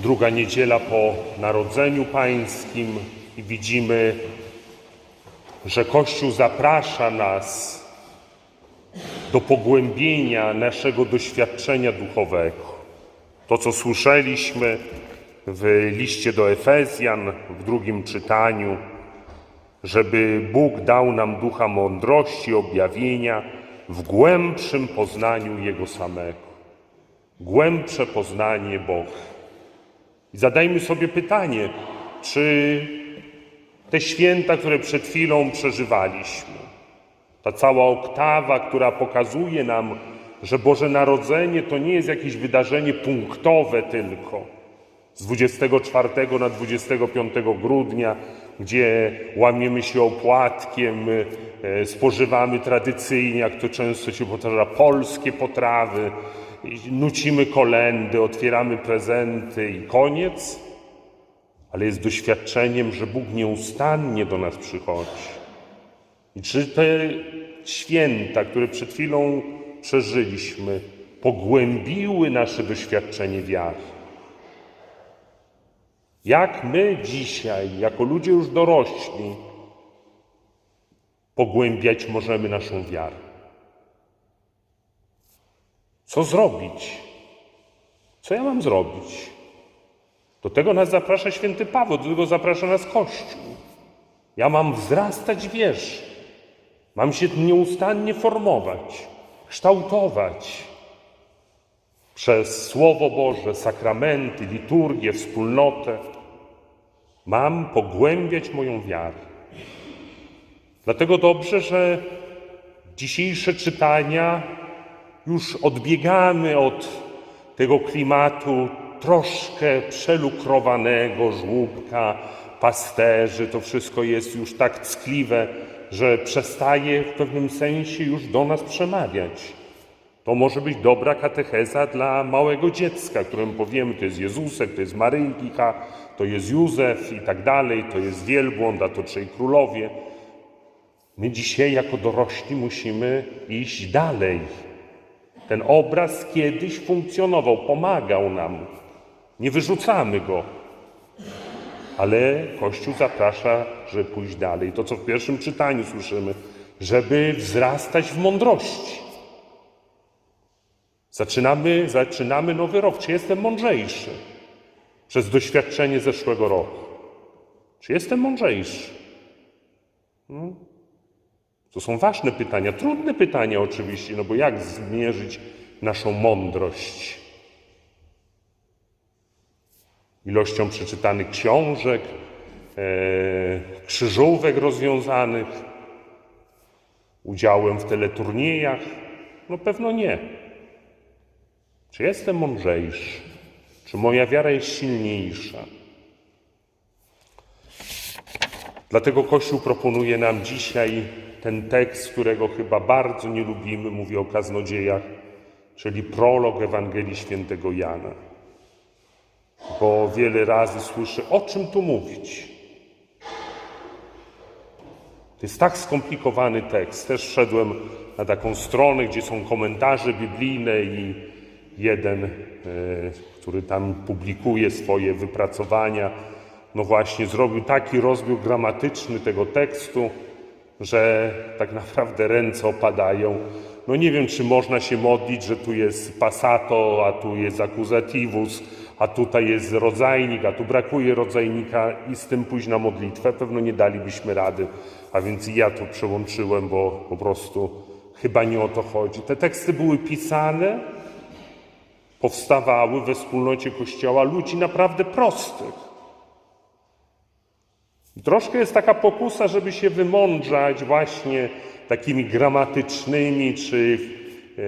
druga niedziela po Narodzeniu Pańskim i widzimy, że Kościół zaprasza nas do pogłębienia naszego doświadczenia duchowego. To, co słyszeliśmy w liście do Efezjan w drugim czytaniu, żeby Bóg dał nam ducha mądrości, objawienia w głębszym poznaniu Jego samego. Głębsze poznanie Boga. I zadajmy sobie pytanie, czy te święta, które przed chwilą przeżywaliśmy, ta cała oktawa, która pokazuje nam, że Boże Narodzenie to nie jest jakieś wydarzenie punktowe tylko, z 24 na 25 grudnia, gdzie łamiemy się opłatkiem, e, spożywamy tradycyjnie, jak to często się powtarza, polskie potrawy, nucimy kolendy, otwieramy prezenty i koniec, ale jest doświadczeniem, że Bóg nieustannie do nas przychodzi. I czy te święta, które przed chwilą przeżyliśmy, pogłębiły nasze doświadczenie wiary? Jak my dzisiaj, jako ludzie już dorośli, pogłębiać możemy naszą wiarę? Co zrobić? Co ja mam zrobić? Do tego nas zaprasza święty Paweł, do tego zaprasza nas Kościół. Ja mam wzrastać w wierze. Mam się nieustannie formować, kształtować przez Słowo Boże, sakramenty, liturgię, wspólnotę. Mam pogłębiać moją wiarę. Dlatego dobrze, że dzisiejsze czytania już odbiegamy od tego klimatu troszkę przelukrowanego żłóbka, pasterzy. To wszystko jest już tak ckliwe, że przestaje w pewnym sensie już do nas przemawiać. To może być dobra katecheza dla małego dziecka, któremu powiemy, to jest Jezusek, to jest Maryjka, to jest Józef i tak dalej, to jest wielbłąd, a to trzej królowie. My dzisiaj jako dorośli musimy iść dalej. Ten obraz kiedyś funkcjonował, pomagał nam. Nie wyrzucamy go. Ale Kościół zaprasza, żeby pójść dalej. To, co w pierwszym czytaniu słyszymy, żeby wzrastać w mądrości. Zaczynamy, zaczynamy nowy rok. Czy jestem mądrzejszy przez doświadczenie zeszłego roku? Czy jestem mądrzejszy? No. To są ważne pytania, trudne pytania oczywiście, no bo jak zmierzyć naszą mądrość? Ilością przeczytanych książek, e, krzyżówek rozwiązanych, udziałem w teleturniejach? No pewno nie. Czy jestem mądrzejszy? Czy moja wiara jest silniejsza? Dlatego Kościół proponuje nam dzisiaj ten tekst, którego chyba bardzo nie lubimy, mówię o kaznodziejach, czyli prolog Ewangelii Świętego Jana. Bo wiele razy słyszę, o czym tu mówić. To jest tak skomplikowany tekst. Też wszedłem na taką stronę, gdzie są komentarze biblijne i jeden, e, który tam publikuje swoje wypracowania, no właśnie zrobił taki rozbiór gramatyczny tego tekstu, że tak naprawdę ręce opadają. No nie wiem, czy można się modlić, że tu jest passato, a tu jest accusativus, a tutaj jest rodzajnik, a tu brakuje rodzajnika i z tym pójść na modlitwę. Pewno nie dalibyśmy rady, a więc ja to przełączyłem, bo po prostu chyba nie o to chodzi. Te teksty były pisane, powstawały we wspólnocie Kościoła ludzi naprawdę prostych. Troszkę jest taka pokusa, żeby się wymądrzać właśnie takimi gramatycznymi czy e,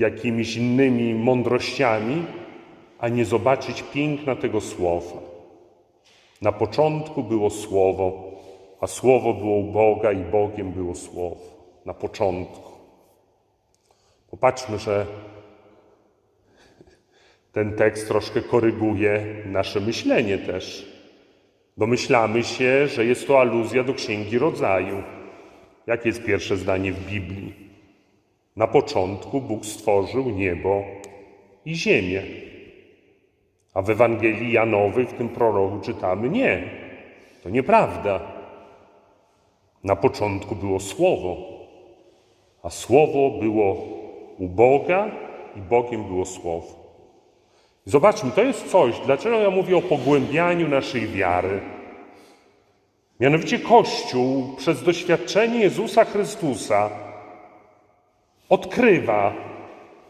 jakimiś innymi mądrościami, a nie zobaczyć piękna tego słowa. Na początku było słowo, a słowo było u Boga i Bogiem było słowo. Na początku. Popatrzmy, że ten tekst troszkę koryguje nasze myślenie też. Domyślamy się, że jest to aluzja do Księgi Rodzaju. Jakie jest pierwsze zdanie w Biblii? Na początku Bóg stworzył niebo i ziemię. A w Ewangelii Janowej, w tym proroku czytamy, nie, to nieprawda. Na początku było Słowo, a Słowo było u Boga i Bogiem było Słowo. Zobaczmy, to jest coś, dlaczego ja mówię o pogłębianiu naszej wiary. Mianowicie Kościół przez doświadczenie Jezusa Chrystusa odkrywa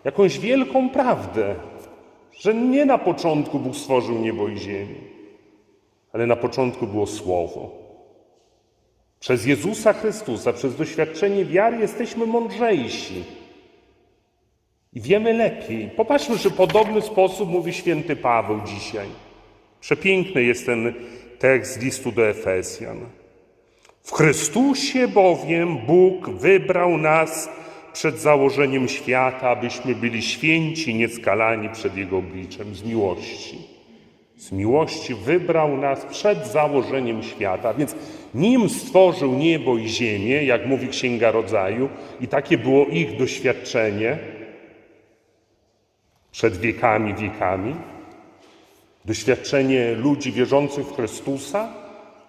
jakąś wielką prawdę, że nie na początku Bóg stworzył niebo i ziemię, ale na początku było Słowo. Przez Jezusa Chrystusa, przez doświadczenie wiary jesteśmy mądrzejsi i wiemy lepiej. Popatrzmy, że podobny sposób mówi święty Paweł dzisiaj. Przepiękny jest ten tekst z listu do Efezjan. W Chrystusie bowiem Bóg wybrał nas przed założeniem świata, abyśmy byli święci, nieskalani przed Jego obliczem z miłości. Z miłości wybrał nas przed założeniem świata, więc nim stworzył niebo i ziemię, jak mówi Księga Rodzaju, i takie było ich doświadczenie przed wiekami, wiekami, doświadczenie ludzi wierzących w Chrystusa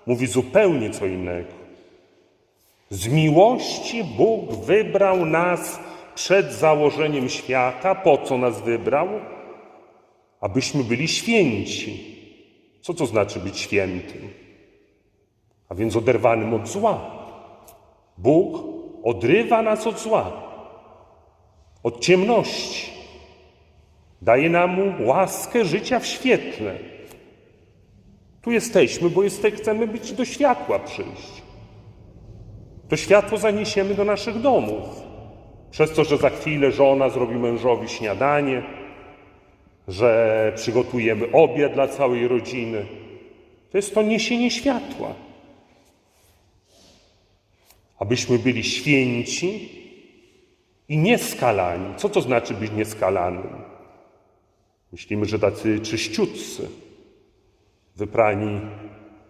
mówi zupełnie co innego. Z miłości Bóg wybrał nas przed założeniem świata. Po co nas wybrał? Abyśmy byli święci. Co to znaczy być świętym? A więc oderwanym od zła. Bóg odrywa nas od zła, od ciemności. Daje nam łaskę życia w świetle. Tu jesteśmy, bo jeste, chcemy być do światła przyjść. To światło zaniesiemy do naszych domów. Przez to, że za chwilę żona zrobi mężowi śniadanie, że przygotujemy obiad dla całej rodziny. To jest to niesienie światła. Abyśmy byli święci i nieskalani. Co to znaczy być nieskalanym? Myślimy, że tacy czyściutcy, wyprani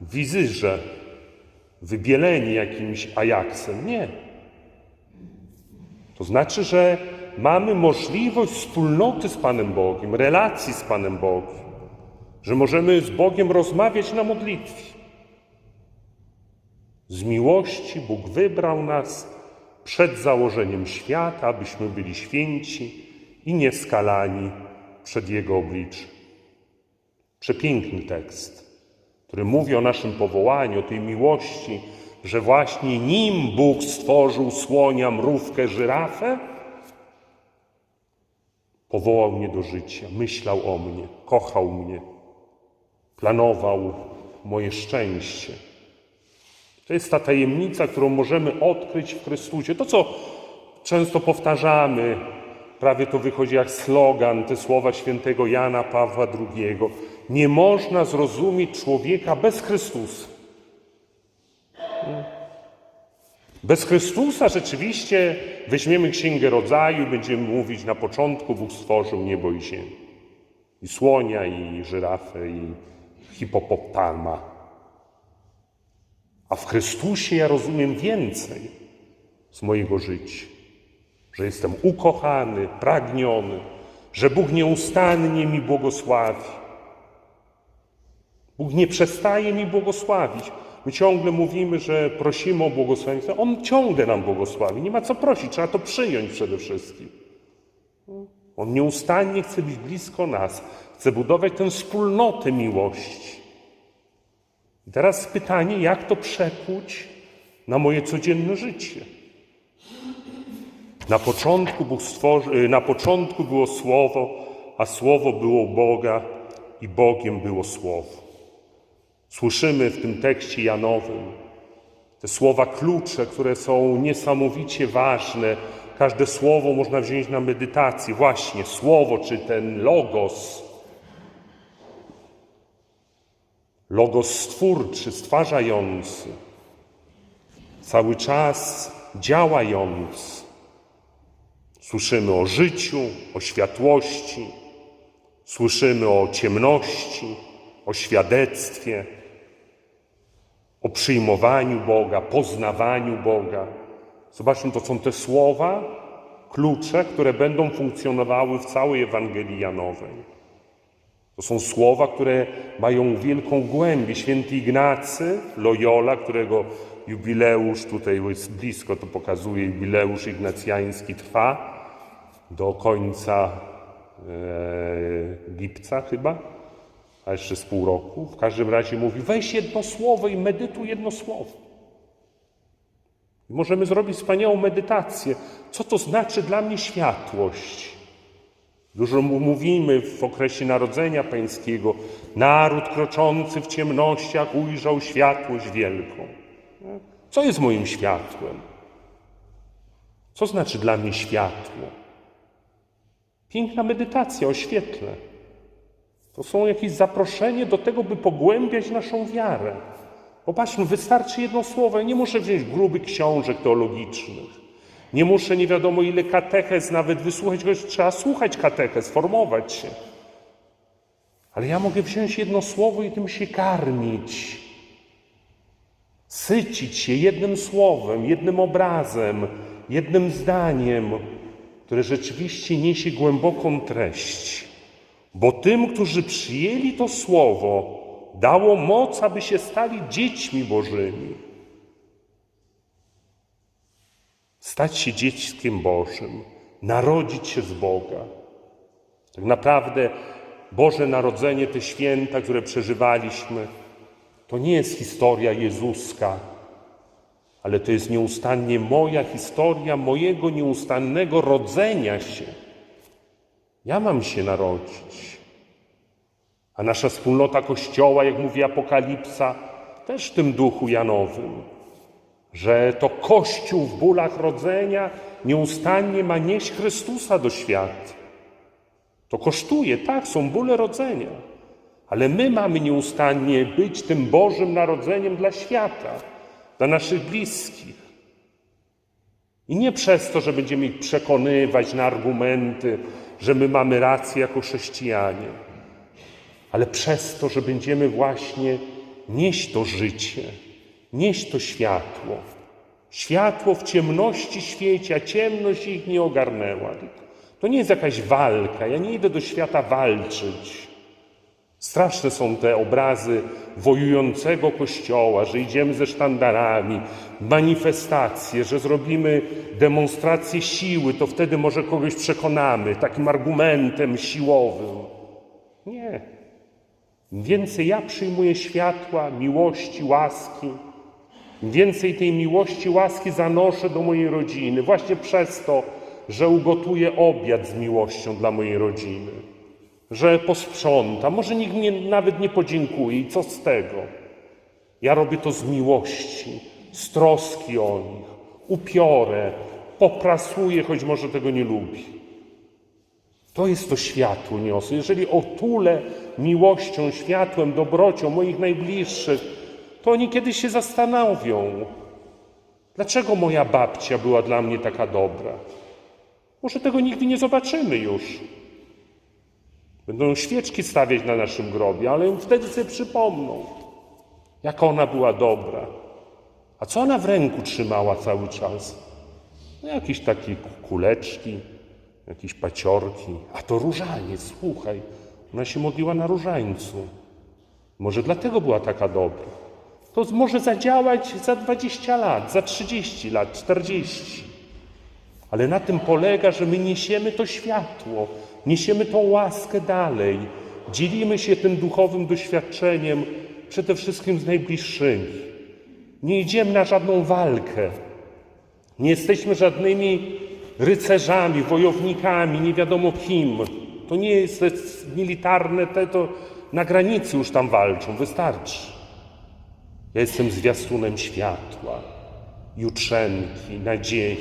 wizyrze, wybieleni jakimś ajaksem. Nie. To znaczy, że mamy możliwość wspólnoty z Panem Bogiem, relacji z Panem Bogiem, że możemy z Bogiem rozmawiać na modlitwie. Z miłości Bóg wybrał nas przed założeniem świata, abyśmy byli święci i nieskalani przed Jego obliczem. Przepiękny tekst który mówi o naszym powołaniu, o tej miłości, że właśnie nim Bóg stworzył słonia, mrówkę, żyrafę, powołał mnie do życia, myślał o mnie, kochał mnie, planował moje szczęście. To jest ta tajemnica, którą możemy odkryć w Chrystusie. To, co często powtarzamy, prawie to wychodzi jak slogan, te słowa świętego Jana Pawła II. Nie można zrozumieć człowieka bez Chrystusa. Bez Chrystusa rzeczywiście weźmiemy Księgę Rodzaju będziemy mówić na początku Bóg stworzył niebo i ziemię. I słonia, i żyrafę, i hipopotama. A w Chrystusie ja rozumiem więcej z mojego życia. Że jestem ukochany, pragniony, że Bóg nieustannie mi błogosławi Bóg nie przestaje mi błogosławić. My ciągle mówimy, że prosimy o błogosławieństwo. On ciągle nam błogosławi. Nie ma co prosić, trzeba to przyjąć przede wszystkim. On nieustannie chce być blisko nas, chce budować tę wspólnotę miłości. I teraz pytanie, jak to przekuć na moje codzienne życie? Na początku, Bóg stworzy, na początku było Słowo, a Słowo było Boga i Bogiem było Słowo. Słyszymy w tym tekście Janowym te słowa klucze, które są niesamowicie ważne. Każde słowo można wziąć na medytację. Właśnie słowo, czy ten logos. Logos stwórczy, stwarzający, cały czas działający. Słyszymy o życiu, o światłości, słyszymy o ciemności, o świadectwie o przyjmowaniu Boga, poznawaniu Boga. Zobaczmy, to są te słowa, klucze, które będą funkcjonowały w całej Ewangelii Janowej. To są słowa, które mają wielką głębię. Święty Ignacy Loyola, którego jubileusz tutaj jest blisko, to pokazuje, jubileusz ignacjański trwa do końca e, lipca chyba, a jeszcze z pół roku. W każdym razie mówi, weź jedno słowo i medytuj jedno słowo. Możemy zrobić wspaniałą medytację. Co to znaczy dla mnie światłość? Dużo mówimy w okresie Narodzenia Pańskiego. Naród kroczący w ciemnościach ujrzał światłość wielką. Co jest moim światłem? Co znaczy dla mnie światło? Piękna medytacja o świetle. To są jakieś zaproszenie do tego, by pogłębiać naszą wiarę. Popatrzmy, wystarczy jedno słowo. Ja nie muszę wziąć grubych książek teologicznych. Nie muszę nie wiadomo ile katechez nawet wysłuchać, choć trzeba słuchać katechez, formować się. Ale ja mogę wziąć jedno słowo i tym się karmić. Sycić się jednym słowem, jednym obrazem, jednym zdaniem, które rzeczywiście niesie głęboką treść. Bo tym, którzy przyjęli to słowo, dało moc, aby się stali dziećmi Bożymi. Stać się dzieckiem Bożym, narodzić się z Boga. Tak naprawdę Boże Narodzenie, te święta, które przeżywaliśmy, to nie jest historia Jezuska, ale to jest nieustannie moja historia, mojego nieustannego rodzenia się. Ja mam się narodzić. A nasza wspólnota Kościoła, jak mówi Apokalipsa, też w tym duchu Janowym, że to Kościół w bólach rodzenia nieustannie ma nieść Chrystusa do świata. To kosztuje, tak, są bóle rodzenia, ale my mamy nieustannie być tym Bożym Narodzeniem dla świata, dla naszych bliskich. I nie przez to, że będziemy ich przekonywać na argumenty, że my mamy rację jako chrześcijanie, ale przez to, że będziemy właśnie nieść to życie, nieść to światło. Światło w ciemności świeci, a ciemność ich nie ogarnęła. To nie jest jakaś walka. Ja nie idę do świata walczyć. Straszne są te obrazy wojującego kościoła, że idziemy ze sztandarami, manifestacje, że zrobimy demonstrację siły, to wtedy może kogoś przekonamy takim argumentem siłowym. Nie. Im więcej ja przyjmuję światła, miłości, łaski, im więcej tej miłości, łaski zanoszę do mojej rodziny, właśnie przez to, że ugotuję obiad z miłością dla mojej rodziny, że posprzątam, może nikt mnie nawet nie podziękuje i co z tego? Ja robię to z miłości, z troski o nich, upiorę, poprasuję, choć może tego nie lubi. To jest to światło niosę. Jeżeli otulę miłością, światłem, dobrocią moich najbliższych, to oni kiedyś się zastanowią, dlaczego moja babcia była dla mnie taka dobra. Może tego nigdy nie zobaczymy już. Będą świeczki stawiać na naszym grobie, ale wtedy sobie przypomną, jak ona była dobra. A co ona w ręku trzymała cały czas? No, jakieś takie kuleczki, jakieś paciorki. A to różaniec, słuchaj. Ona się modliła na różańcu. Może dlatego była taka dobra. To może zadziałać za 20 lat, za 30 lat, 40. Ale na tym polega, że my niesiemy to światło, niesiemy tą łaskę dalej, dzielimy się tym duchowym doświadczeniem przede wszystkim z najbliższymi. Nie idziemy na żadną walkę. Nie jesteśmy żadnymi rycerzami, wojownikami, nie wiadomo kim. To nie jest militarne, te to na granicy już tam walczą, wystarczy. Ja jestem zwiastunem światła, jutrzenki, nadziei.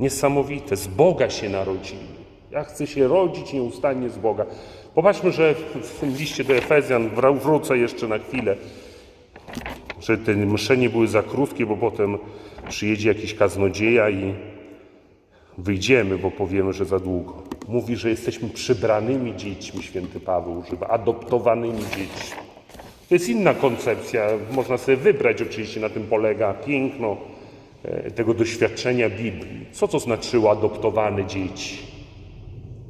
Niesamowite, z Boga się narodzili. Ja chcę się rodzić nieustannie z Boga. Popatrzmy, że w tym liście do Efezjan, wró- wrócę jeszcze na chwilę, że te msze nie były za krótkie, bo potem przyjedzie jakiś kaznodzieja i wyjdziemy, bo powiemy, że za długo. Mówi, że jesteśmy przybranymi dziećmi, święty Paweł używa, adoptowanymi dziećmi. To jest inna koncepcja, można sobie wybrać, oczywiście na tym polega piękno tego doświadczenia Biblii. Co to znaczyło adoptowane dzieci?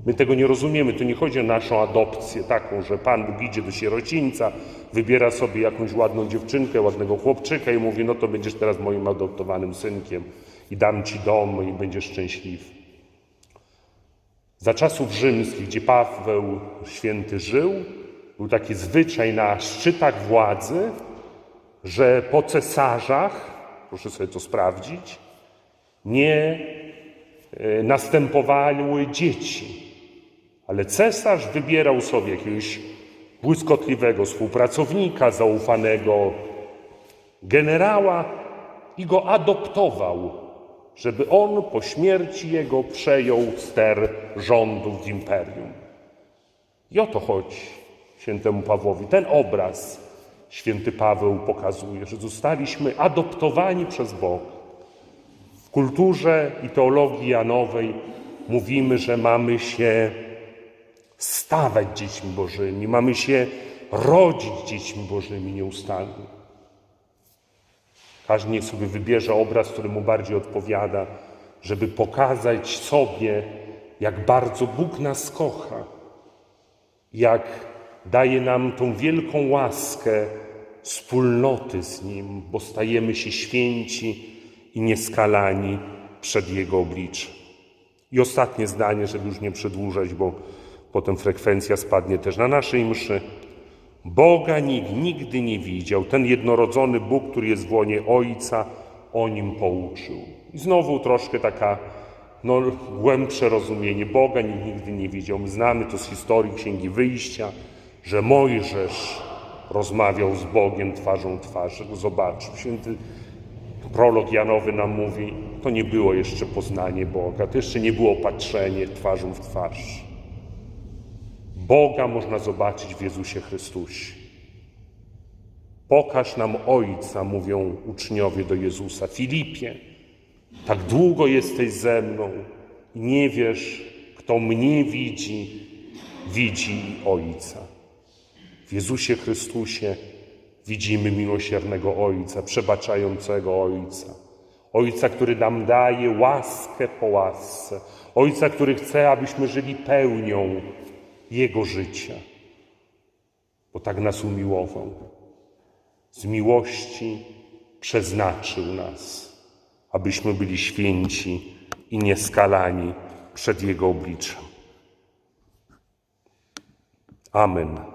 My tego nie rozumiemy. Tu nie chodzi o naszą adopcję taką, że Pan Bóg idzie do sierocińca, wybiera sobie jakąś ładną dziewczynkę, ładnego chłopczyka i mówi, no to będziesz teraz moim adoptowanym synkiem i dam ci dom i będziesz szczęśliwy. Za czasów rzymskich, gdzie Paweł święty żył, był taki zwyczaj na szczytach władzy, że po cesarzach, proszę sobie to sprawdzić, nie e, następowały dzieci, ale cesarz wybierał sobie jakiegoś błyskotliwego współpracownika, zaufanego generała i go adoptował, żeby on po śmierci jego przejął ster rządów w imperium. I o to chodzi świętemu Pawłowi. Ten obraz święty Paweł pokazuje, że zostaliśmy adoptowani przez Boga. W kulturze i teologii Janowej mówimy, że mamy się stawać dziećmi Bożymi, mamy się rodzić dziećmi Bożymi nieustannie. Każdy niech sobie wybierze obraz, który mu bardziej odpowiada, żeby pokazać sobie, jak bardzo Bóg nas kocha, jak daje nam tą wielką łaskę wspólnoty z Nim, bo stajemy się święci i nieskalani przed Jego obliczem. I ostatnie zdanie, żeby już nie przedłużać, bo potem frekwencja spadnie też na naszej mszy. Boga nikt nigdy nie widział. Ten jednorodzony Bóg, który jest w łonie Ojca, o nim pouczył. I znowu troszkę taka no, głębsze rozumienie. Boga nikt nigdy nie widział. My znamy to z historii Księgi Wyjścia, że Mojżesz rozmawiał z Bogiem twarzą twarz. Zobaczył. Święty prolog Janowy nam mówi, to nie było jeszcze poznanie Boga, to jeszcze nie było patrzenie twarzą w twarz. Boga można zobaczyć w Jezusie Chrystusie. Pokaż nam Ojca, mówią uczniowie do Jezusa. Filipie, tak długo jesteś ze mną i nie wiesz, kto mnie widzi, widzi Ojca. W Jezusie Chrystusie widzimy miłosiernego Ojca, przebaczającego Ojca. Ojca, który nam daje łaskę po łasce. Ojca, który chce, abyśmy żyli pełnią Jego życia. Bo tak nas umiłował. Z miłości przeznaczył nas, abyśmy byli święci i nieskalani przed Jego obliczem. Amen.